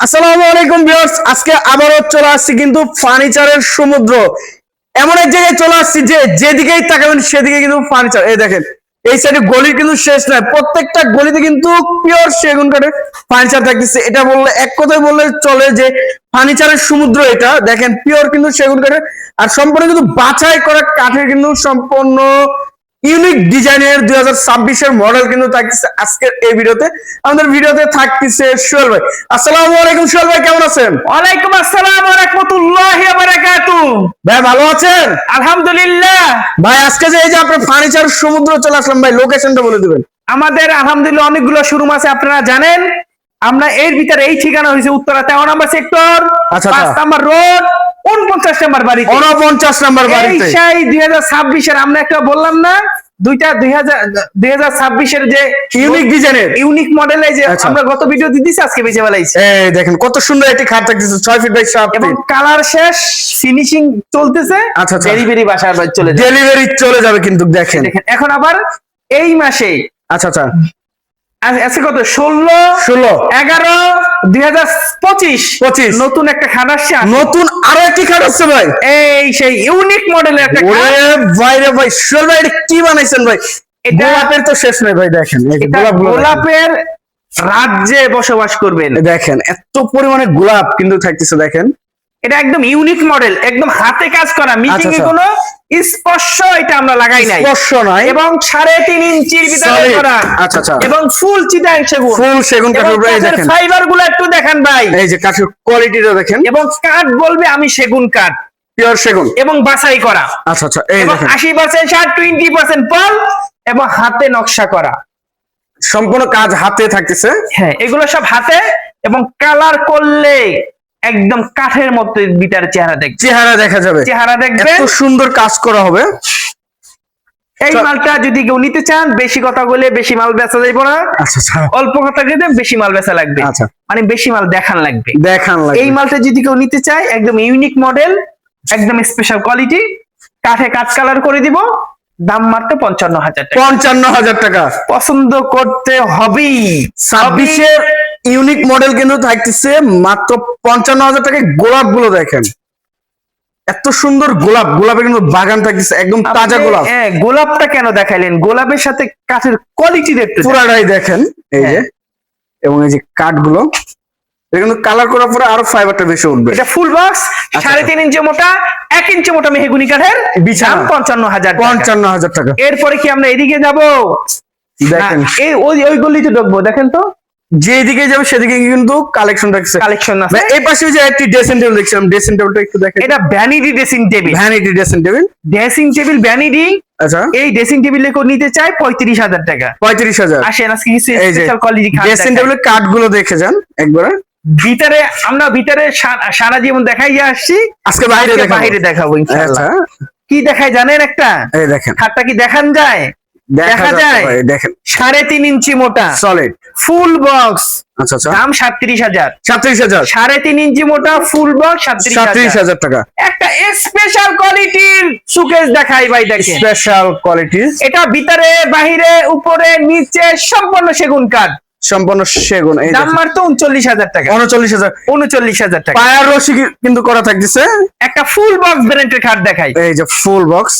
আসসালামু আলাইকুম ভিউয়ার্স, আজকে আবারও চলে আসছি কিন্তু ফার্নিচারের সমুদ্র। এমন এক জায়গায় চলে আসছি যে যেদিকেই তাকাবেন সেদিকে কিন্তু ফার্নিচার। এই দেখেন, এই সাইডে গলির কিন্তু শেষ নাই। প্রত্যেকটা গলিতে কিন্তু পিওর সেগুন কাঠের ফার্নিচার থাকতেছে। এটা বললে, এক কথায় বললে চলে যে ফার্নিচারের সমুদ্র এটা। দেখেন পিওর কিন্তু সেগুন কাঠের। আর সম্পূর্ণ কিন্তু বাছাই করা কাঠের কিন্তু সম্পূর্ণ ইউনিক ডিজাইনের দুই হাজার ছাব্বিশের মডেল কিন্তু থাকতেছে আজকের এই ভিডিওতে। আমাদের ভিডিওতে থাকতেছে সোহেল ভাই। আসসালামু আলাইকুম সোহেল ভাই কেমন আছেন? ওয়ালাইকুম আসসালাম ওয়া রাহমাতুল্লাহি ওয়া বারাকাতুহু। ভাই ভালো আছেন? আলহামদুলিল্লাহ। ভাই আজকে যে এই যে আপনার ফার্নিচার সমুদ্র চলে আসলাম ভাই লোকেশনটা বলে দিবেন। আমাদের আলহামদুলিল্লাহ অনেকগুলো শোরুম আছে আপনারা জানেন। আমরা এর ভিতরে এই ঠিকানা হয়েছে উত্তরা তেরো নম্বর সেক্টর আচ্ছা, পাঁচ আচ্ছা। নম্বর রোড উনপঞ্চাশ নম্বর বাড়ি উনপঞ্চাশ নাম্বার বাড়িতে। সেই দুই হাজার ছাব্বিশের আমরা একটা বললাম না দুইটা দুই হাজার দুই হাজার ছাব্বিশের যে ইউনিক ডিজাইনের ইউনিক মডেল এই যে আচ্ছা। আমরা গত ভিডিও দিয়েছি আজকে বেঁচে বেলাইছি এই দেখেন কত সুন্দর একটি খাট থাকতেছে ছয় ফিট বাই সাত এবং কালার শেষ ফিনিশিং চলতেছে আচ্ছা, আচ্ছা। ডেলিভারি বাসার চলে যাবে। ডেলিভারি চলে যাবে কিন্তু দেখেন। দেখেন এখন আবার এই মাসে আচ্ছা আচ্ছা। আজ- আজকে কত? ষোলো ষোলো। এগারো দুই হাজার পঁচিশ পঁচিশ। নতুন একটা খাট আসছে নতুন আরও একটি খাট আসছে ভাই। এই সেই ইউনিক মডেলের একটা ভাই রে ভাই ভাই এটা কি বানাইছেন ভাই? গোলাপের তো শেষ নাই ভাই দেখেন। গোলাপের রাজ্যে বসবাস করবেন। দেখেন এত পরিমাণে গোলাপ কিন্তু থাকতেছে দেখেন। এটা একদম ইউনিক মডেল একদম হাতে কাজ করা মিটিং এ আচ্ছা। কোনো স্পর্শ এটা আমরা লাগাই নাই। স্পর্শ নাই। এবং সাড়ে তিন ইঞ্চির ভিতরে করা। আচ্ছা আচ্ছা। এবং ফুল চিটাং সেগুন। ফুল সেগুন কাঠের উপরে এই দেখেন। ফাইবারগুলো একটু দেখেন ভাই। এই যে কাঠের কোয়ালিটিটা দেখেন। এবং কাঠ বলবে আমি সেগুন কাঠ। পিওর সেগুন। এবং বাছাই করা। আচ্ছা আচ্ছা এই দেখেন। আশি পার্সেন্ট শার্ট টোয়েন্টি পার্সেন্ট পল এবং হাতে নকশা করা। সম্পূর্ণ কাজ হাতে থাকতেছে। হ্যাঁ এগুলো সব হাতে এবং কালার করলে একদম কাঠের মতো বিটার চেহারা দেখবে চেহারা দেখা যাবে। চেহারা দেখবে এত সুন্দর কাজ করা হবে। এই মালটা যদি কেউ নিতে চান বেশি কথা বলে বেশি মাল বেচা যাইব না। আচ্ছা আচ্ছা। অল্প কথা দিতে বেশি মাল বেচা লাগবে। আচ্ছা। মানে বেশি মাল দেখান লাগবে। দেখান লাগে এই মালটা যদি কেউ নিতে চায় একদম ইউনিক মডেল একদম স্পেশাল কোয়ালিটি কাঠে কাঠ কালার করে দিব। দাম মাত্র পঞ্চান্ন হাজার টাকা। পঞ্চান্ন হাজার টাকা। পছন্দ করতে হবেই। ছাব্বিশের ইউনিক মডেল কিন্তু থাকতেছে মাত্র পঞ্চান্ন হাজার টাকায় গোলাপগুলো দেখেন। এত সুন্দর গোলাপ গোলাপের কিন্তু বাগান থাকতেছে একদম তাজা গোলাপ। হ্যাঁ, গোলাপটা কেন দেখাইলেন? গোলাপের সাথে কাঠের কোয়ালিটি দেখতে পুরাটাই দেখেন এই যে হ্যাঁ। এবং এই যে কাঠগুলো এটা কিন্তু কালার করার পরে আরও ফাইবারটা বেশি উঠবে। এটা ফুল বক্স সাড়ে তিন ইঞ্চি মোটা এক ইঞ্চি মোটা মেহগুনি কাঠের বিছানা। পঞ্চান্ন হাজার পঞ্চান্ন হাজার টাকা। এরপরে কি আমরা এদিকে যাব? দেখেন। এই ওই ওই গলিতে ঢুকবো দেখেন তো। যেদিকে যাবে সেদিকে কিন্তু কালেকশন রাখছে কালেকশন আছে। ভাই, এই পাশে যে একটি ড্রেসিং টেবিল দেখছিলাম ড্রেসিং টেবিলটা একটু দেখেন। এটা vanity dressing table vanity dressing table dressing table vanity আচ্ছা। এই ড্রেসিং টেবিলে কেউ নিতে চায় পঁয়ত্রিশ হাজার টাকা। পঁয়ত্রিশ হাজার। আসেন আজকে কিছু স্পেশাল কোয়ালিটি ড্রেসিং টেবিলের কাঠগুলো দেখে যান একবার। ভিতরে আমরা ভিতরে সারা জীবন দেখাই আসছি। আজকে বাইরে বাইরে দেখাবো ইনশাআল্লাহ। আচ্ছা। কি দেখায় জানেন একটা? এই দেখেন। খাটটা কি দেখান যায়? দেখা যায়? দেখেন। সাড়ে তিন ইঞ্চি মোটা। সলিড ফুল বক্স আচ্ছা আচ্ছা। দাম সাতত্রিশ হাজার। সাতত্রিশ হাজার? সাড়ে তিন ইঞ্চি মোটা ফুল বক্স সাতত্রিশ হাজার। টাকা। একটা স্পেশাল কোয়ালিটির সুকেস দেখাই ভাই দেখেন। স্পেশাল কোয়ালিটি এটা ভিতরে বাহিরে উপরে নিচে সম্পূর্ণ সেগুন কাঠ। সম্পূর্ণ সেগুন দাম মাত্র উনচল্লিশ হাজার টাকা। উনচল্লিশ হাজার। উনচল্লিশ হাজার টাকা। পায়ার রশি কিন্তু করা থাকতেছে? একটা ফুল বক্স ব্র্যান্ডের খাট দেখাই। এই যে ফুল বক্স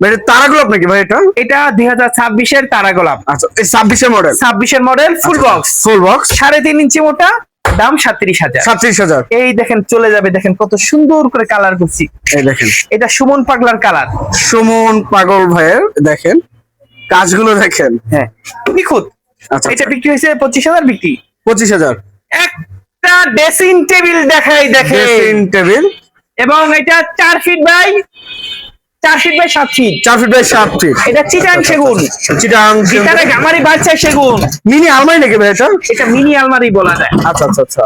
মানে তারাগুলো নাকি ভাই এটা? এটা দুই হাজার ছাব্বিশের তারা গোলাপ আচ্ছা ছাব্বিশের মডেল ছাব্বিশের model full box full box সাড়ে তিন ইঞ্চি মোটা দাম সাতত্রিশ হাজার। সাতত্রিশ হাজার। এই দেখেন চলে যাবে দেখেন কত সুন্দর করে কালার করছি। এই দেখেন। এটা সুমন পাগলার কালার সুমন পাগল ভাইয়ের দেখেন কাজগুলো দেখেন। হ্যাঁ নিখুঁত। আচ্ছা এটা বিক্রি হয়েছে পঁচিশ হাজার বিক্রি। পঁচিশ হাজার। একটা ড্রেসিং টেবিল দেখাই দেখে ড্রেসিং টেবিল এবং এটা চার ফিট বাই চার ফিট বাই সাত ফিট চার ফিট বাই সাত ফিট এটা চিটাং সেগুন। চিটাং ভিতরে গামারি বাচ্চা সেগুন। মিনি আলমারি নাকি ভাই এটা? এটা মিনি আলমারি বলা যায়। আচ্ছা আচ্ছা আচ্ছা।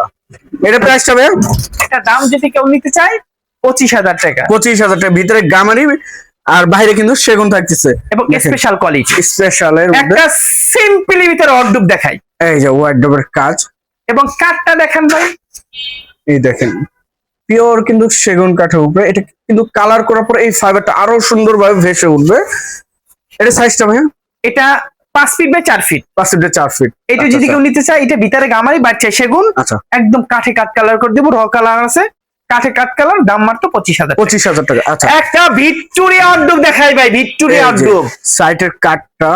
এটা প্রাইসটা ভাই? এটা দাম যদি কেউ নিতে চায় পঁচিশ হাজার টাকা। পঁচিশ হাজার টাকা। ভিতরে গামারি আর বাইরে কিন্তু সেগুন থাকতেছে। এবং স্পেশাল কোয়ালিটি স্পেশাল এর একটা সিম্পলি ভিতরে অর্ডুপ দেখাই। এই যে ওয়ার্ডরোবের কাজ। এবং কাঠটা দেখান ভাই। এই দেখেন। পিওর কিন্তু সেগুন কাঠের উপরে। এটা কিন্তু কালার করার পর এই ফাইবারটা আরও সুন্দরভাবে ভেসে উঠবে। এটা সাইজটা ভাইয়া? এটা পাঁচ ফিট বাই চার ফিট পাঁচ ফিট চার ফিট এটা যদি কেউ নিতে চায় এটা ভিতরে গামারি বাচ্চা সেগুন। আচ্ছা। একদম কাঠে কাঠ কালার করে দেবো র কালার আছে। কাঠে কাঠ কালার দাম মাত্র পঁচিশ হাজার পঁচিশ হাজার টাকা আচ্ছা। একটা ভিক্টোরিয়া অড্ডুব দেখাই ভাই ভিক্টোরিয়া অড্ডুব সাইটের কাঠটা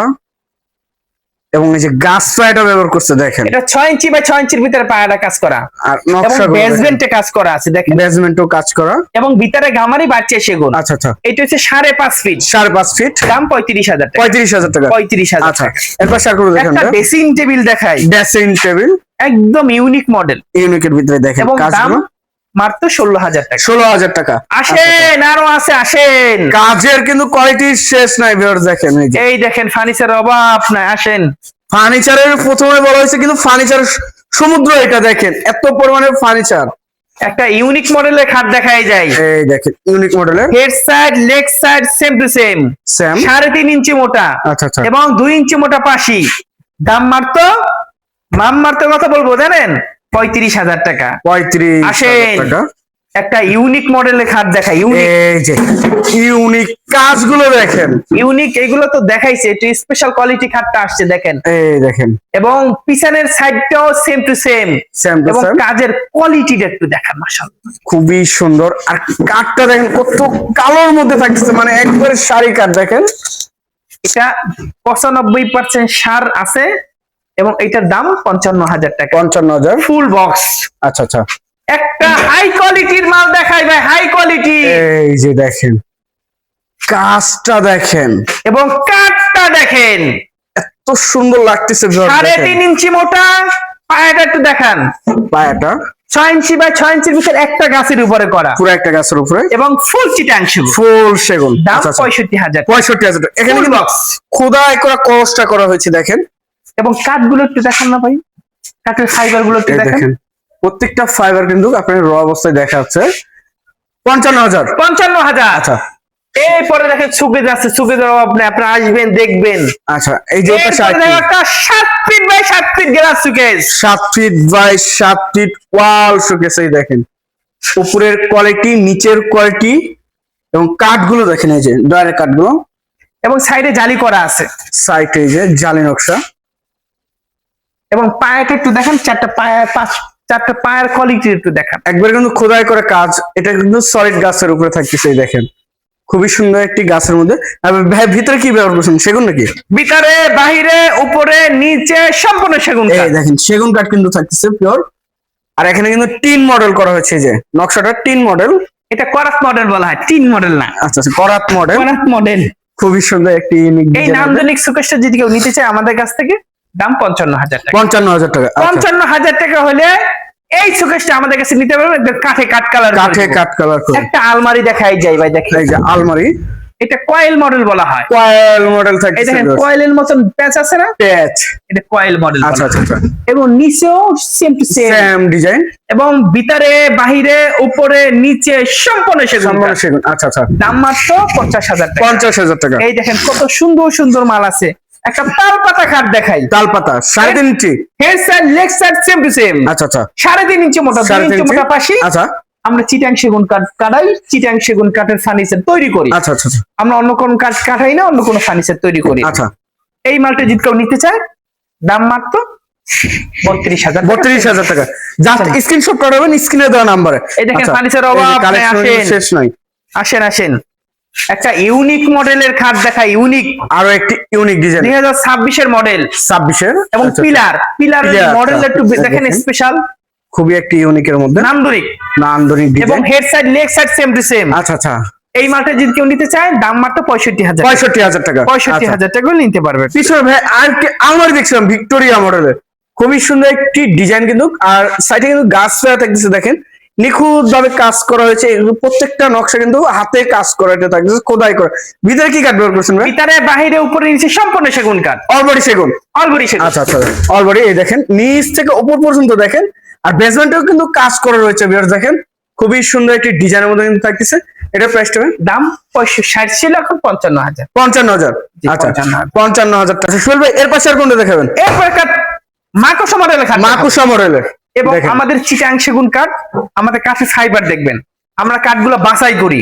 এবং এই যে গাছ ফ্লাইটা ব্যবহার করছে দেখেন। এটা ছয় ইঞ্চি বাই ছয় ইঞ্চির ভিতরে পায়াটা কাজ করা। আর নকশা বেসমেন্টে কাজ করা আছে দেখেন। বেসমেন্টও কাজ করা। এবং ভিতরে গামারি বাড়ছে সেগুন। আচ্ছা আচ্ছা। এটা হচ্ছে সাড়ে পাঁচ ফিট সাড়ে পাঁচ ফিট দাম পঁয়ত্রিশ হাজার টাকা। পঁয়ত্রিশ হাজার টাকা। পঁয়ত্রিশ হাজার আচ্ছা। টাকা। এরপর শেয়ার করে দেখেন একটা ড্রেসিং টেবিল দেখাই। ড্রেসিং টেবিল একদম ইউনিক মডেল ইউনিকের ভিতরে দেখেন কাজগুলো। মাত্র ষোলো হাজার টাকা। ষোলো হাজার টাকা। আসেন আরও আছে আসেন। কাজের কিন্তু কোয়ালিটি শেষ নাই ভিউয়ার দেখেন এই দেখেন ফার্নিচার অভাব নাই আসেন। ফার্নিচারের প্রথমে বলা হয়েছে কিন্তু ফার্নিচার সমুদ্র এটা দেখেন এত পরিমাণে ফার্নিচার একটা ইউনিক মডেলের খাট দেখাই যায়। এই দেখেন ইউনিক মডেলের head side leg side same to same same সাড়ে তিন ইঞ্চি মোটা। আচ্ছা আচ্ছা। এবং দুই ইঞ্চি মোটা পাশি। দাম মারতো মাম মারতে কথা বলব জানেন? পঁয়ত্রিশ হাজার টাকা। পঁয়ত্রিশ আসেন। টাকা। একটা ইউনিক মডেলের খাট দেখাই ইউনিক এই যে ইউনিক কাজগুলো দেখেন। ইউনিক এগুলো তো দেখাইছে একটু স্পেশাল কোয়ালিটি খাটটা আসছে দেখেন। এই দেখেন। এবং পিছনের সাইডটাও same to same same to এবং কাজের কোয়ালিটিটা একটু দেখান মাশাআল্লাহ। খুবই সুন্দর। আর কাঠটা দেখেন কত কালোর মধ্যে থাকতেছে মানে একবারে শাড়ি কাঠ দেখেন। এটা পঁচানব্বই পার্সেন্ট সার আছে। এবং এটার দাম পঞ্চান্ন হাজার টাকা। পঞ্চান্ন হাজার। ফুল বক্স আচ্ছা আচ্ছা। একটা হাই কোয়ালিটির মাল দেখাই ভাই হাই কোয়ালিটি এই যে দেখেন কাজটা দেখেন। এবং কাঠটা দেখেন। এত সুন্দর লাগতেছে সাড়ে তিন ইঞ্চি মোটা পায়াটা একটু দেখান। পায়াটা? ছয় ইঞ্চি বাই ছয় ইঞ্চির ভিতরে একটা গাছের উপরে করা। পুরো একটা গাছের উপরে? এবং ফুল চিটাংশ ফুল সেগুন। দাম আচ্ছা, আচ্ছা। পঁয়ষট্টি হাজার। পঁয়ষট্টি হাজার। এখানে box। খোদাই করা কলসটা করা হয়েছে দেখেন। এবং কাঠগুলো একটু দেখান না ভাই। কাঠের ফাইবারগুলো একটু দেখেন। প্রত্যেকটা ফাইবার কিন্তু আপনার র অবস্থায় দেখা যাচ্ছে। পঞ্চান্ন হাজার। পঞ্চান্ন হাজার। আচ্ছা। এরপরে দেখেন আছে সুবিধার অভাব নেই আপনারা আসবেন দেখবেন। আচ্ছা এই যে একটা সাত ফিট বাই সাত ফিট গ্লাস সুকেস সাত ফিট বাই সাত ফিট ওয়াল শোকেস এই দেখেন। উপরের কোয়ালিটি নিচের কোয়ালিটি এবং কাঠগুলো দেখেন এই যে ডয়ারের কাঠগুলো। এবং সাইডে জালি করা আছে। সাইডে এই যে জালি নকশা। এবং পায়াটা একটু দেখেন চারটা পায়া পাঁচ চারটা পায়ের কোয়ালিটি একটু দেখান। একবার কিন্তু খোদাই করে কাজ এটা কিন্তু সলিড গাছের উপরে থাকতেছে দেখেন। খুবই সুন্দর একটি গাছের মধ্যে। ভিতরে কি ব্যবহার করছেন? সেগুন নাকি? ভিতরে বাহিরে উপরে নিচে সম্পূর্ণ সেগুন এই দেখেন সেগুন কাঠ কিন্তু থাকতেছে পিওর আর এখানে কিন্তু টিন মডেল করা হয়েছে যে নকশাটা টিন মডেল এটা করাত মডেল বলা হয় টিন মডেল না। আচ্ছা আচ্ছা করাত মডেল করাত মডেল খুবই সুন্দর একটি এই নান্দনিক সুকেশটা যদি কেউ নিতে চায় আমাদের কাছ থেকে দাম পঞ্চান্ন হাজার টাকা। পঞ্চান্ন হাজার টাকা আচ্ছা। পঞ্চান্ন হাজার টাকা হলে এই সুকেশটা আমাদের কাছে নিতে পারবেন একদম কাঠে কাঠ কালার কাঠে কাঠ কালার একটা আলমারি দেখাই যায় ভাই দেখেন। এই যে আলমারি। এটা কয়েল মডেল বলা হয়। কয়েল মডেল এই থাকতেছে দেখেন কয়েলের মতন প্যাচ আছে না? প্যাচ এটা কয়েল মডেল আচ্ছা আচ্ছা আচ্ছা। এবং নিচেও সেম টু সেম ডিজাইন এবং ভিতরে বাহিরে উপরে নিচে সম্পূর্ণ সেগুন কাঠ। সেগুন। আচ্ছা আচ্ছা। দাম মাত্র পঞ্চাশ হাজার টাকা। পঞ্চাশ হাজার টাকা। এই দেখেন কত সুন্দর সুন্দর মাল আছে। একটা তাল পাতা খাট দেখাই। তাল পাতা সাড়ে তিন inch. Head side leg side same to same আচ্ছা আচ্ছা। সাড়ে তিন ইঞ্চি মোটা সাড়ে তিন ইঞ্চি মোটা পাশি। আচ্ছা। আমরা চিটাং সেগুন কাঠ কাটাই চিটাং সেগুন কাঠের ফার্নিচার তৈরি করি। আচ্ছা আচ্ছা আচ্ছা, আমরা অন্য কোন কাঠ কাটাই না অন্য কোনো ফার্নিচার তৈরি করি। আচ্ছা। এই মালটা যদি কেউ নিতে চায় দাম মাত্র বত্রিশ হাজার বত্রিশ হাজার টাকা। জাস্ট স্ক্রিনশট করাবেন স্ক্রিনে দেওয়া নাম্বারে এই দেখেন ফার্নিচার অভাব আসেন। শেষ নয় আসেন আসেন। একটা ইউনিক মডেলের খাট দেখা ইউনিক আরও একটি ইউনিক ডিজাইন দুই হাজার ছাব্বিশের মডেল ছাব্বিশের? এবং পিলার পিলার মডেল একটু আচ্ছা, দেখেন। স্পেশাল খুবই একটি ইউনিকের মধ্যে। নান্দনিক। নান্দনিক এবং head side leg side same to same আচ্ছা আচ্ছা। এই মালটা যদি কেউ নিতে চায় দাম মাত্র পঁয়ষট্টি হাজার পঁয়ষট্টি হাজার টাকা। পঁয়ষট্টি আচ্ছা। হাজার টাকা নিতে পারবে। পিছনে ভাই আর আমার দেখছিলাম ভিক্টোরিয়া মডেলের খুবই সুন্দর একটি ডিজাইন কিন্তু। আর সাইডে কিন্তু গাছ দেখেন। নিখুঁত ভাবে কাজ করা হয়েছে। প্রত্যেকটা নকশা কিন্তু হাতে কাজ করা এটা থাকতেছে খোদাই করা। ভিতরে কি কাঠ ব্যবহার করছেন ভিতরে বাহিরে উপরে নিচে সম্পূর্ণ সেগুন কাঠ। অলবডি সেগুন। অলবরি সেগুন। আচ্ছা আচ্ছা অলরেডি এই দেখেন নিচ থেকে উপর পর্যন্ত দেখেন। আর বেসমেন্টেও কিন্তু কাজ করা রয়েছে বিয়ার দেখেন। খুবই সুন্দর একটি ডিজাইনের মধ্যে কিন্তু থাকতেছে। এটা প্রাইস প্রাইসটা দাম ষাট ছিল এখন পঞ্চান্ন হাজার। পঞ্চান্ন হাজার। আচ্ছা 55,000 পঞ্চান্ন হাজার। টাকা। শুনবে এর পাশে আর কোনটা দেখাবেন? এরপর একটা মাকসা মডেলের খাট। দেখাবো। মাকুসা মডেলের এবং। আমাদের চিটাং সেগুন কাঠ আমাদের কাঠের ফাইবার দেখবেন। আমরা কাঠগুলো বাছাই করি।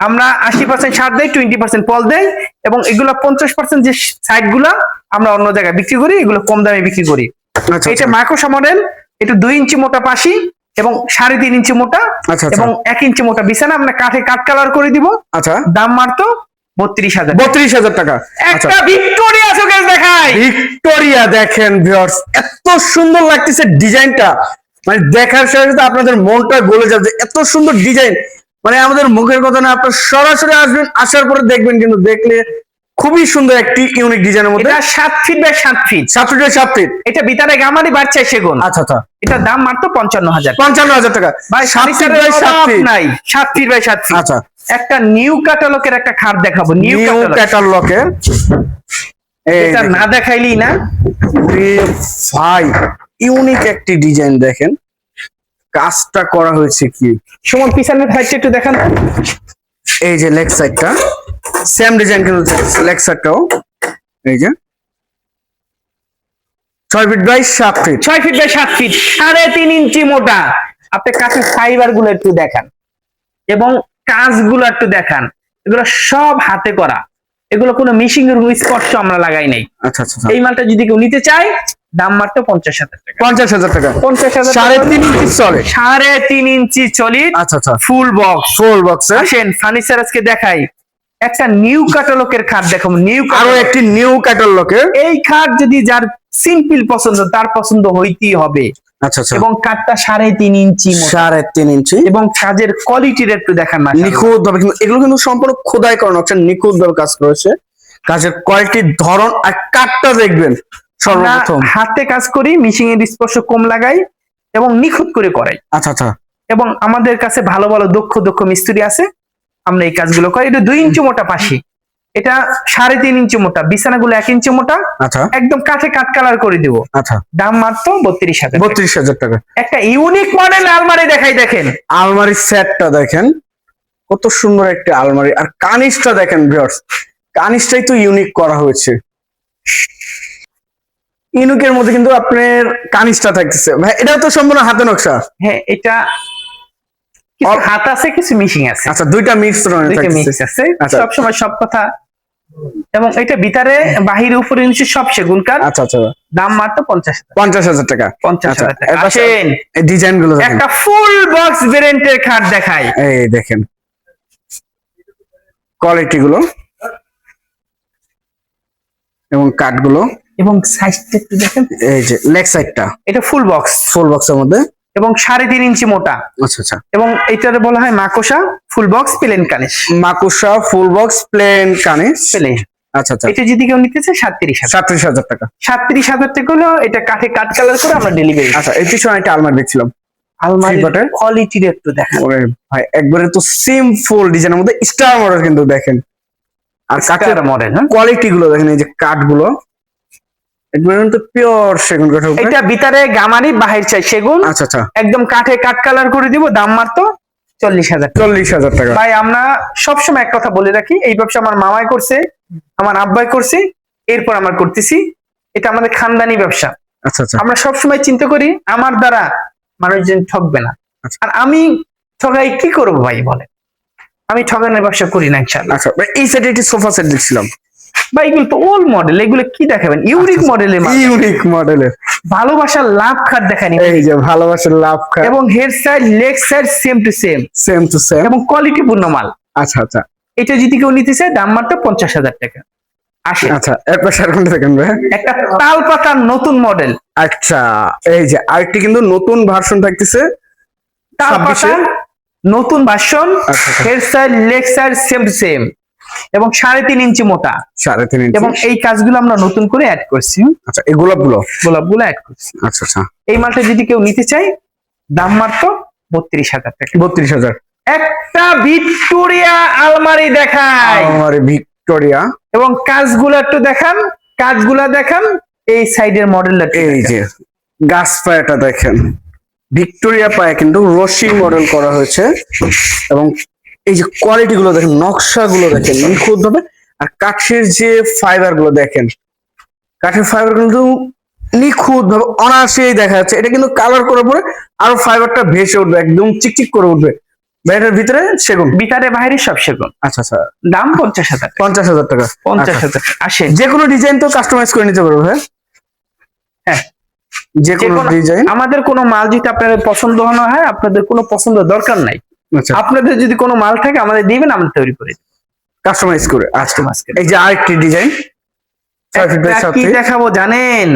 আমরা আশি পার্সেন্ট সার দেই টোয়েন্টি পার্সেন্ট পল দেই এবং এগুলো পঞ্চাশ পার্সেন্ট যে সাইডগুলা আমরা অন্য জায়গায় বিক্রি করি এগুলো কম দামে বিক্রি করি। আচ্ছা এটা মাকোসা মডেল এটা দুই ইঞ্চি মোটা পাশি এবং সাড়ে তিন ইঞ্চি মোটা আচ্ছা, আচ্ছা। এবং এক ইঞ্চি মোটা বিছানা আমরা কাঠে কাঠ কালার করে দিব। আচ্ছা। দাম মারতো বত্রিশ হাজার বত্রিশ হাজার টাকা। আচ্ছা। একটা ভিক্টোরিয়া দেখাই। ভিক্টোরিয়া দেখেন ভিউয়ার্স এত সুন্দর লাগতেছে ডিজাইনটা। মানে দেখার সাথে সাথে আপনাদের মনটা গলে যাবে। এত সুন্দর ডিজাইন। মানে আমাদের মুখের কথা না আপনার সরাসরি আসবেন আসার পরে দেখবেন কিন্তু দেখলে খুবই সুন্দর একটি ইউনিক ডিজাইনের মধ্যে। এটা সাত ফিট বাই সাত ফিট সাত ফিট বাই সাত ফিট এটা ভিতরে গামারি বাড়ছে সেগুন। আচ্ছা আচ্ছা। এটার দাম মাত্র পঞ্চান্ন হাজার। পঞ্চান্ন হাজার টাকা। ভাই সাত ফিট বাই সাত ফিট নাই। সাত ফিট বাই সাত ফিট আচ্ছা। একটা নিউ ক্যাটালগের একটা খাট দেখাবো। নিউ নিউ ক্যাটালগের এটা না দেখাইলি না। ভাই ইউনিক একটি ডিজাইন দেখেন। কাজটা করা হয়েছে কি? সুমন পিছনের সাইডটা একটু দেখান। এই যে লেগ সাইডটা সেম ডিজাইন কিন্তু লেগ সাইডটাও এই যে। ছয় ফিট বাই সাত ফিট ছয় ফিট বাই সাত ফিট সাড়ে তিন ইঞ্চি মোটা। আপনি কাঠের ফাইবারগুলো একটু দেখান এবং কাজগুলো একটু দেখান। এগুলো সব হাতে করা। এগুলো কোনো মিশিং এর স্পর্শ আমরা লাগাই নাই। আচ্ছা আচ্ছা আচ্ছা। এই মালটা যদি কেউ নিতে চায় দাম মাত্র পঞ্চাশ হাজার টাকা। পঞ্চাশ হাজার টাকা। পঞ্চাশ হাজার সাড়ে তিন ইঞ্চি চলে সাড়ে তিন ইঞ্চি চলিত আচ্ছা আচ্ছা। ফুল বক্স ফুল বক্স আসেন ফার্নিচার আজকে দেখাই। একটা নিউ ক্যাটালগের খাট দেখো নিউ আরও একটি নিউ ক্যাটালগের এই খাট যদি যার সিম্পল পছন্দ তার পছন্দ হইতেই হবে। এবং কাঠটা সাড়ে তিন ইঞ্চি। সাড়ে তিন ইঞ্চি। এবং কাজের কোয়ালিটির একটু দেখান না নিখুঁত ভাবে কিন্তু এগুলো কিন্তু সম্পূর্ণ খোদাই করানো হচ্ছে নিখুঁত ভাবে কাজ করেছে। কাজের কোয়ালিটির ধরন আর কাঠটা দেখবেন সর্বপ্রথম। হাতে কাজ করি মিশিং এর স্পর্শ কম লাগাই এবং নিখুঁত করে করাই। আচ্ছা আচ্ছা। এবং আমাদের কাছে ভালো ভালো দক্ষ দক্ষ মিস্ত্রি আছে। আমরা এই কাজগুলো করি। এটা দুই ইঞ্চি মোটা পাশি। এটা সাড়ে তিন ইঞ্চি মোটা বিছানাগুলো এক ইঞ্চি মোটা আচ্ছা। একদম কাঠে কাঠ কালার করে দিব। আচ্ছা। দাম মাত্র বত্রিশ হাজার বত্রিশ হাজার টাকা। একটা ইউনিক মডেল আলমারি দেখাই দেখেন। আলমারি সেটটা দেখেন কত সুন্দর একটা আলমারি। আর কানিসটা দেখেন ভিউয়ার্স কানিসটাই তো ইউনিক করা হয়েছে। ইউনিকের মধ্যে কিন্তু আপনার কানিসটা থাকতেছে। ভাই এটা তো সম্পূর্ণ হাতে নকশা। হ্যাঁ এটা হাত আছে কিছু মিশিং আছে। আচ্ছা দুইটা মিক্স আছে। আচ্ছা। সবসময় সব কথা এবং এটা ভিতরে বাহিরে উপরে নিচে সব সেগুন কাঠ। আচ্ছা আচ্ছা। দাম মাত্র পঞ্চাশ পঞ্চাশ হাজার টাকা। পঞ্চাশ আচ্ছা, হাজার টাকা। আসেন। এই ডিজাইনগুলো একটা ফুল বক্স ভেরিয়েন্টের খাট দেখাই। এই দেখেন। কোয়ালিটি গুলো এবং কাঠগুলো এবং সাইজটা একটু দেখেন। এই যে লেগ সাইডটা এটা ফুল বক্স ফুল বক্সের মধ্যে। এবং সাড়ে তিন ইঞ্চি মোটা। আচ্ছা আচ্ছা। এবং এটার বলা হয় মাকোসা ফুল বক্স প্লেন কানেস মাকুসা ফুল বক্স প্লেন কানেস প্লেন। আচ্ছা আচ্ছা। এটা যদি কেউ নিতে চায় সাতত্রিশ সাতত্রিশ হাজার টাকা। সাতত্রিশ হাজার টাকা হলো এটা কাঠে কালার করে আমরা ডেলিভারি আচ্ছা এই পিছনে একটা আলমারি দেখছিলাম। আলমারির Three-quarter? কোয়ালিটির একটু দেখা ওরে ভাই একবারে তো সিম্পল ডিজাইনের মধ্যে স্টার মডেল কিন্তু দেখেন। আর কাঠের মডেল কোয়ালিটি গুলো দেখেন এই যে কাঠগুলো পিওর সেগুন এটা ভিতরে গামারি বাহির চাই সেগুন। আচ্ছা আচ্ছা। একদম কাঠে কাঠ কালার করে দিব দাম মাত্র চল্লিশ হাজার চল্লিশ হাজার টাকা। ভাই আমরা সবসময় এক কথা বলে রাখি এই ব্যবসা আমার মামাই করছে আমার আব্বাই করছে এরপর আমরা করতেছি। এটা আমাদের খানদানি ব্যবসা। আচ্ছা আচ্ছা। আমরা সবসময় চিন্তা করি আমার দ্বারা মানুষজন ঠকবে না। আচ্ছা। আর আমি ঠগাই কি করব ভাই বলে আমি ঠগানোর ব্যবসা করি না ইনশাল্লাহ আচ্ছা এই সাইডে একটি সোফা সেট দেখছিলাম। বা এগুলো তো ওল্ড মডেল এগুলো কি দেখাবেন? ইউনিক মডেলের ইউনিক মডেলের ভালোবাসার লাভ খাট দেখানি। এই যে ভালোবাসার লাভ খায় এবং head side leg side same to same same to same এবং কোয়ালিটি পূর্ণ মাল। আচ্ছা আচ্ছা। এটা যদি কেউ নিতে চায় দাম মাত্র পঞ্চাশ হাজার টাকা। আসে আচ্ছা এরপর স্যার কোনটা দেখেন ভাই। একটা তাল পাতার নতুন মডেল আচ্ছা এই যে আরেকটি কিন্তু নতুন ভার্সন থাকতেছে। তাল 26 পাতার নতুন version. Head side leg side same to same এবং সাড়ে তিন ইঞ্চি মোটা। সাড়ে তিন ইঞ্চি। এবং এই কাজগুলো আমরা নতুন করে অ্যাড করছি। আচ্ছা এই গোলাপগুলো? গোলাপগুলো অ্যাড করছি। আচ্ছা আচ্ছা। এই মালটা যদি কেউ নিতে চাই দাম মাত্র বত্রিশ হাজার টাকা। বত্রিশ হাজার। একটা ভিক্টোরিয়া আলমারি দেখায় আমার ভিক্টোরিয়া। এবং কাজগুলো একটু দেখান কাজগুলা দেখান এই সাইডের মডেলটা এই যে গাছ পায়াটা দেখেন। ভিক্টোরিয়া পায়া কিন্তু রশি মডেল করা হয়েছে। এবং এই যে কোয়ালিটি গুলো দেখেন নকশা গুলো দেখেন নিখুঁত ভাবে আর কাঠের যে ফাইবারগুলো দেখেন কাঠের ফাইবার কিন্তু নিখুঁত ভাবে অনায়াসেই দেখা যাচ্ছে। এটা কিন্তু কালার করার পরে আরও ফাইবারটা ভেসে উঠবে একদম চিকচিক করে উঠবে। ব্যাটার ভিতরে সেগুন? ভিতরে বাইরে সব সেগুন। আচ্ছা আচ্ছা। দাম পঞ্চাশ হাজার পঞ্চাশ হাজার টাকা। পঞ্চাশ আচ্ছা। হাজার। আসেন। যে কোনো ডিজাইন তো কাস্টমাইজ করে নিতে পারব হ্যাঁ হ্যাঁ। যে কোনো ডিজাইন আমাদের কোনো মাল যদি আপনাদের পছন্দ হয় আপনাদের কোনো পছন্দ দরকার নাই। আপনাদের যদি কোনো মাল থাকে আমাদের দিবেন আমরা তৈরি করে কাস্টমাইজ করে। আচ্ছা Customize করে। এই যে আরেকটি ডিজাইন কি দেখাবো জানেন?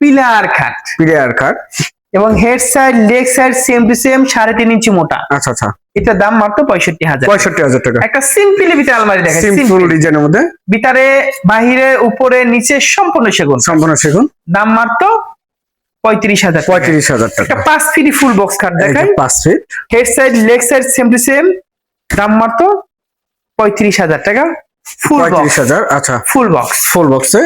পিলার খাট। প্লেয়ার কার্ড এবং head side leg side same to same সাড়ে তিন ইঞ্চি মোটা। আচ্ছা আচ্ছা। এটার দাম মাত্র পঁয়ষট্টি হাজার। পঁয়ষট্টি হাজার টাকা। একটা সিম্পলি ভিতরে আলমারি দেখেন সিম্পল ডিজাইনের মধ্যে। ভিতরে বাহিরে উপরে নিচে সম্পূর্ণ সেগুন। সম্পূর্ণ সেগুন। দাম মাত্র পঁয়ত্রিশ হাজার পঁয়ত্রিশ হাজার টাকা। পাঁচ ফিট ফুল বক্স খাট দেখাই। পাঁচ feet. Head side leg side same to same দাম মাত্র পঁয়ত্রিশ হাজার টাকা। ফুল পঁয়ত্রিশ বক্স হাজার আচ্ছা। ফুল বক্স ফুল বক্সে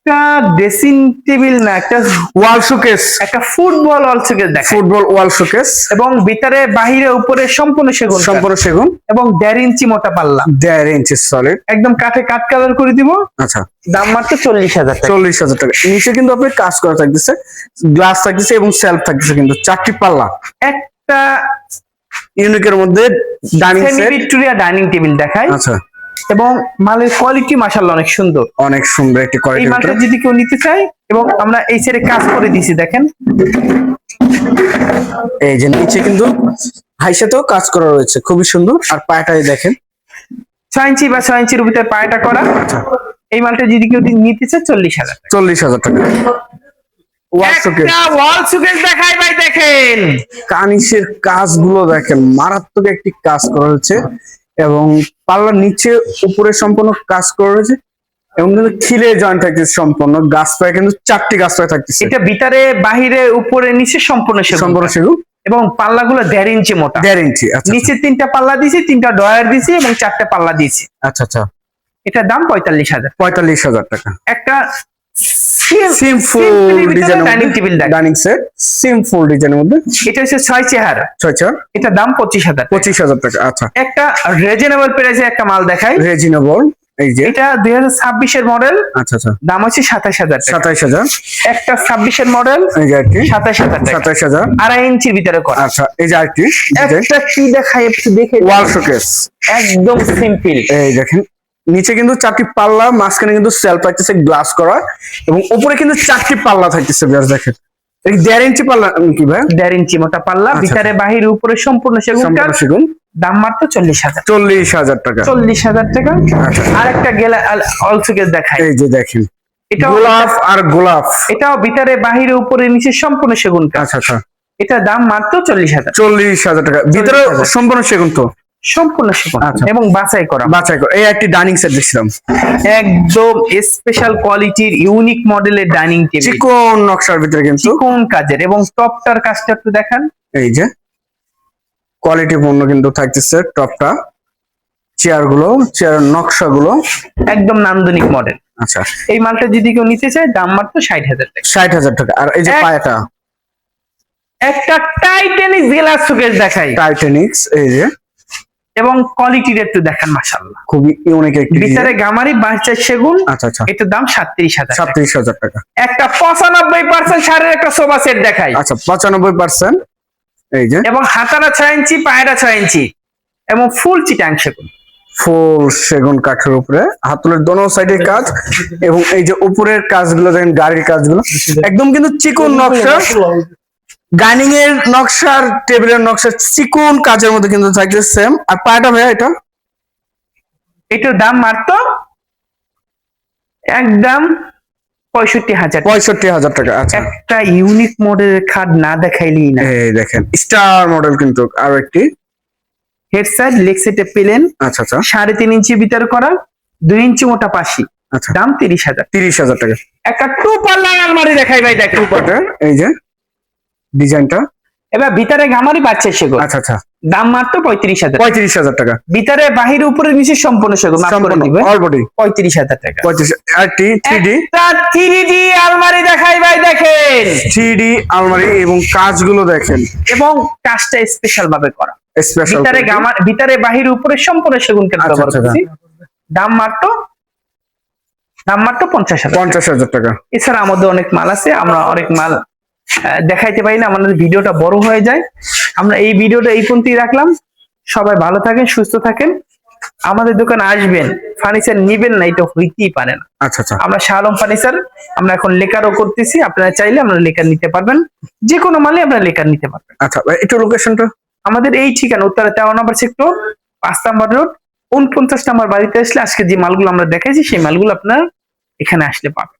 একটা ড্রেসিং টেবিল না একটা ওয়াল শোকেস একটা ফুটবল অলসো দেখা ফুটবল ওয়াল শোকেস এবং ভিতরে বাহিরে উপরে সম্পূর্ণ সেগুন সম্পূর্ণ সেগুন। এবং দেড় ইঞ্চি মোটা পাল্লা। দেড় ইঞ্চি সলিড একদম কাঠে কাঠ কালার করে দিব। আচ্ছা। দাম মাত্র চল্লিশ হাজার চল্লিশ হাজার টাকা। নিচে কিন্তু আপনি কাজ করা থাকতেছে গ্লাস থাকতেছে এবং সেলফ থাকতেছে কিন্তু চারটি পাল্লা। একটা ইউনিকের মধ্যে ডাইনিং ভিক্টোরিয়া ডাইনিং টেবিল দেখাই আচ্ছা। এবং মালের কোয়ালিটি মাসাল্লাহ অনেক সুন্দর। অনেক সুন্দর একটি এই কোয়ালিটি মালটা যদি কেউ নিতে চায় এবং আমরা এই সাইডে কাজ করে দিয়েছি দেখেন। এই যে নিচে কিন্তু হাইসাতেও কাজ করা রয়েছে খুবই সুন্দর। আর পায়াটাই দেখেন। ছয় ইঞ্চি বা ছয় ইঞ্চির ভিতরে পায়টা করা। আচ্ছা। এই মালটা যদি কেউ নিতে চায় চল্লিশ হাজার চল্লিশ হাজার টাকা। দেখাই ভাই দেখেন। কানিসের কাজগুলো দেখেন মারাত্মক একটি কাজ করা হয়েছে এবং পাল্লার নিচে উপরে সম্পূর্ণ কাজ করা হয়েছে এবং কিন্তু খিলে জয়েন্ট থাকতেছে সম্পূর্ণ গাছ পায়ে কিন্তু চারটি গাছ পায়ে থাকতেছে। এটা ভিতরে বাহিরে উপরে নিচে সম্পূর্ণ সম্পূর্ণ। সেগুন। এবং পাল্লাগুলো দেড় ইঞ্চি মোটা। দেড় ইঞ্চি আচ্ছা নিচে তিনটা পাল্লা দিয়েছি তিনটা ডয়ার দিয়েছি এবং চারটে পাল্লা দিয়েছি। আচ্ছা আচ্ছা। এটার দাম পঁয়তাল্লিশ হাজার। পঁয়তাল্লিশ হাজার টাকা। একটা সিম্পল ডিজাইনের dining table dining set simple ডিজাইনের মধ্যে। এটা হচ্ছে ছয় চেহারা। ছয় এটার দাম পঁচিশ হাজার পঁচিশ হাজার টাকা আচ্ছা। একটা রিজনেবল প্রাইসে একটা মাল দেখাই। রেজিনেবল এই যে। এটা দুই হাজার ছাব্বিশের মডেল আচ্ছা আচ্ছা। দাম হচ্ছে সাতাশ হাজার টাকা। সাতাইশ হাজার। একটা ছাব্বিশের মডেল এই যে আরেকটি। সাতাশ হাজার টাকা। সাতাইশ হাজার। আড়াই ইঞ্চির ভিতরে করা। আচ্ছা এই যে আরেকটি একটা কি দেখাই একটু দেখে ওয়াল শোকেস একদম সিম্পল এই দেখেন নিচে কিন্তু চারটি পাল্লা মাঝখানে কিন্তু সেলফ থাকতেছে গ্লাস করা এবং উপরে কিন্তু চারটি পাল্লা থাকতেছে বেশ দেখেন। দেড় ইঞ্চি পাল্লা কি ভাই? দেড় ইঞ্চি মোটা পাল্লা আচ্ছা। ভিতরে বাহির উপরে সম্পূর্ণ সেগুন সেগুন। দাম মাত্র চল্লিশ হাজার। চল্লিশ হাজার টাকা। চল্লিশ হাজার টাকা। আচ্ছা। আর একটা গেলা অলসো গেস দেখাই। এই যে দেখেন। এটাও গোলাপ আর গোলাপ। এটাও ভিতরে বাহিরে উপরে নিচে সম্পূর্ণ সেগুন। আচ্ছা আচ্ছা। এটার দাম মাত্র চল্লিশ হাজার। চল্লিশ হাজার টাকা। ভিতরে সম্পূর্ণ সেগুন তো? সম্পূর্ণ সেগুন আচ্ছা। এবং বাছাই করা। বাছাই করে। এই একটি ডাইনিং সেট দেখছিলাম। একদম স্পেশাল কোয়ালিটির ইউনিক মডেলের ডাইনিং টেবিল চিকন নকশার ভিতরে কিন্তু। চিকন কাজের এবং টপটার কাজটা একটু দেখান। এই যে কোয়ালিটি পূর্ণ কিন্তু থাকতেছে টপটা। চেয়ারগুলো চেয়ার নকশা গুলো একদম নান্দনিক মডেল আচ্ছা। এই মালটা যদি কেউ নিতে চায় দাম মাত্র ষাট হাজার টাকা। ষাট হাজার টাকা। আর এই যে পায়াটা? একটা টাইটানিক গ্লাস শোকেস দেখাই। টাইটানিক্স এই যে। এবং কোয়ালিটির একটু দেখান মাশাল্লাহ খুবই ইউনিক একটি design। গামারি বাচ্চা সেগুন আচ্ছা আচ্ছা। এটার দাম সাতত্রিশ হাজার টাকা। সাতত্রিশ হাজার টাকা। একটা পঁচানব্বই পার্সেন্ট সারের একটা সোফা সেট দেখাই। আচ্ছা পঁচানব্বই পার্সেন্ট এই যে। এবং হাতারা ছয় ইঞ্চি পায়রা ছয় ইঞ্চি এবং ফুল চিটাং সেগুন। ফুল সেগুন কাঠের উপরে। হাতলের দোনো সাইডে কাজ এবং এই যে উপরের কাজগুলো দেখেন গাড়ির কাজগুলো একদম কিন্তু চিকন নকশা। ডাইনিং এর নকশার টেবিলের নকশা চিকন কাজের মধ্যে কিন্তু থাকছে সেম আর পায়াটা ভাইয়া এটা? এটার দাম মাত্র একদম পঁয়ষট্টি হাজার পঁয়ষট্টি হাজার টাকা আচ্ছা। একটা ইউনিক মডেলের খাট না দেখাইলেই না। এই দেখেন স্টার মডেল কিন্তু আরও একটি। হেড সাইড লেগ সেটে পেলেন আচ্ছা আচ্ছা। সাড়ে তিন ইঞ্চি ভিতরে করা দুই ইঞ্চি মোটা পাশি। আচ্ছা। দাম তিরিশ হাজার। তিরিশ হাজার টাকা। একটা টু আলমারি দেখাই ভাই দেখ পাটের এই যে। ডিজাইনটা? এবার ভিতরে গামারি বাচ্চা সেগুন আচ্ছা আচ্ছা। দাম মাত্র পঁয়ত্রিশ হাজার। পঁয়ত্রিশ হাজার টাকা। ভিতরে বাহির উপরে নিচে সম্পূর্ণ অলবডি পঁয়ত্রিশ হাজার টাকা। থ্রি ডি আলমারি দেখাই ভাই দেখেন। থ্রি ডি আলমারি এবং কাজগুলো দেখেন। এবং কাজটা স্পেশাল ভাবে করা। স্পেশাল ভিতরে গামার ভিতরে বাহির উপরে সম্পূর্ণ সেগুন কাঠ আচ্ছা, আচ্ছা, করছি। দাম মাত্র দাম মাত্র পঞ্চাশ হাজার পঞ্চাশ হাজার টাকা। এছাড়া আমাদের অনেক মাল আছে আমরা অনেক মাল দেখাইতে পারি না আমাদের ভিডিওটা বড় হয়ে যায়। আমরা এই ভিডিওটা এই পর্যন্তই রাখলাম। সবাই ভালো থাকেন সুস্থ থাকেন। আমাদের দোকানে আসবেন ফার্নিচার নিবেন না এটা হইতেই পারে না। আচ্ছা আচ্ছা। আমরা শালম ফার্নিচার আমরা এখন লেকারও করতেছি আপনারা চাইলে আমরা লেকার নিতে পারবেন। যে কোনো মালে আপনারা লেকার নিতে পারবেন। আচ্ছা একটু লোকেশনটা আমাদের এই ঠিকানা উত্তরে তেরো নম্বর সেক্টর পাঁচ নম্বর রোড উনপঞ্চাশ নম্বর বাড়িতে আসলে আজকে যে মালগুলো আমরা দেখাইছি সেই মালগুলো আপনার এখানে আসলে পাবেন।